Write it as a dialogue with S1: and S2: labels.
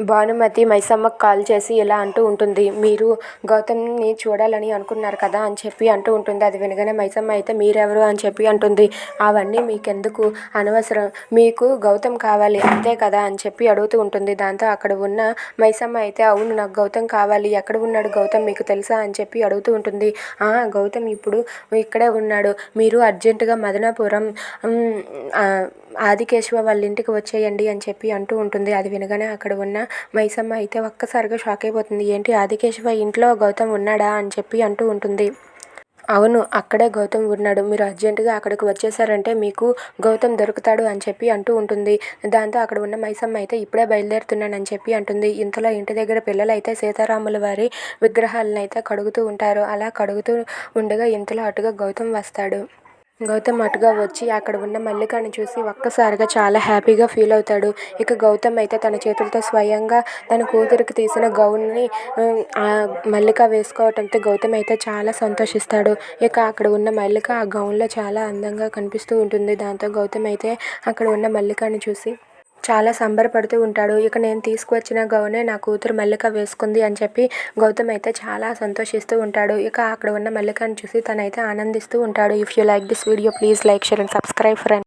S1: Bhanumathi మైసమ్మకు call చేసి ఇలా అంటూ ఉంటుంది. మీరు గౌతమ్ని చూడాలని అనుకున్నారు కదా అని చెప్పి అంటూ ఉంటుంది. అది వినగానే మైసమ్మ అయితే మీరెవరు? అని చెప్పి అంటుంది. అవన్నీ మీకెందుకు అనవసరం? మీకు గౌతమ్ కావాలి అంతే కదా? అని చెప్పి అడుగుతూ ఉంటుంది. దాంతో అక్కడ ఉన్న మైసమ్మ అయితే అవును నాకు గౌతమ్ కావాలి. ఎక్కడ ఉన్నాడు గౌతమ్? మీకు తెలుసా? అని చెప్పి అడుగుతూ ఉంటుంది. "ఆ, గౌతమ్ ఇప్పుడు ఇక్కడే ఉన్నాడు. మీరు అర్జెంటుగా మదనాపురం ఆదికేశవ వాళ్ళ ఇంటికి వచ్చేయండి అని చెప్పి అంటూ ఉంటుంది. అది వినగానే అక్కడ ఉన్న మైసమ్మ అయితే ఒక్కసారిగా షాక్ అయిపోతుంది. ఏంటి ఆదికేశవ ఇంట్లో గౌతమ్ ఉన్నాడా అని చెప్పి అంటూ ఉంటుంది. అవును అక్కడే గౌతమ్ ఉన్నాడు. మీరు అర్జెంటుగా అక్కడికి వచ్చేసారంటే మీకు గౌతమ్ దొరుకుతాడు అని చెప్పి అంటూ ఉంటుంది. దాంతో అక్కడ ఉన్న మైసమ్మ అయితే ఇప్పుడే బయలుదేరుతున్నానని చెప్పి అంటుంది. ఇంతలో ఇంటి దగ్గర పిల్లలు అయితే సీతారాముల వారి విగ్రహాలను అయితే కడుగుతూ ఉంటారు. అలా కడుగుతూ ఉండగా ఇంతలో అటుగా గౌతమ్ వస్తాడు. గౌతమ్ అటుగా వచ్చి అక్కడ ఉన్న మల్లికని చూసి ఒక్కసారిగా చాలా హ్యాపీగా ఫీల్ అవుతాడు. ఇక గౌతమ్ అయితే తన చేతులతో స్వయంగా తన కూతురికి తీసిన గౌన్ని మల్లిక వేసుకోవటంతో గౌతమ్ అయితే చాలా సంతోషిస్తాడు. ఇక అక్కడ ఉన్న మల్లిక ఆ గౌన్లో చాలా అందంగా కనిపిస్తూ ఉంటుంది. దాంతో గౌతమ్ అయితే అక్కడ ఉన్న మల్లికని చూసి చాలా సంబరపడుతూ ఉంటాడు. ఇక నేను తీసుకువచ్చిన గౌనే నా కూతురు మల్లిక వేసుకుంది అని చెప్పి గౌతమ్ అయితే చాలా సంతోషిస్తూ ఉంటాడు. ఇక అక్కడ ఉన్న మల్లికని చూసి తనైతే ఆనందిస్తూ ఉంటాడు. If you like this video please like share and subscribe friend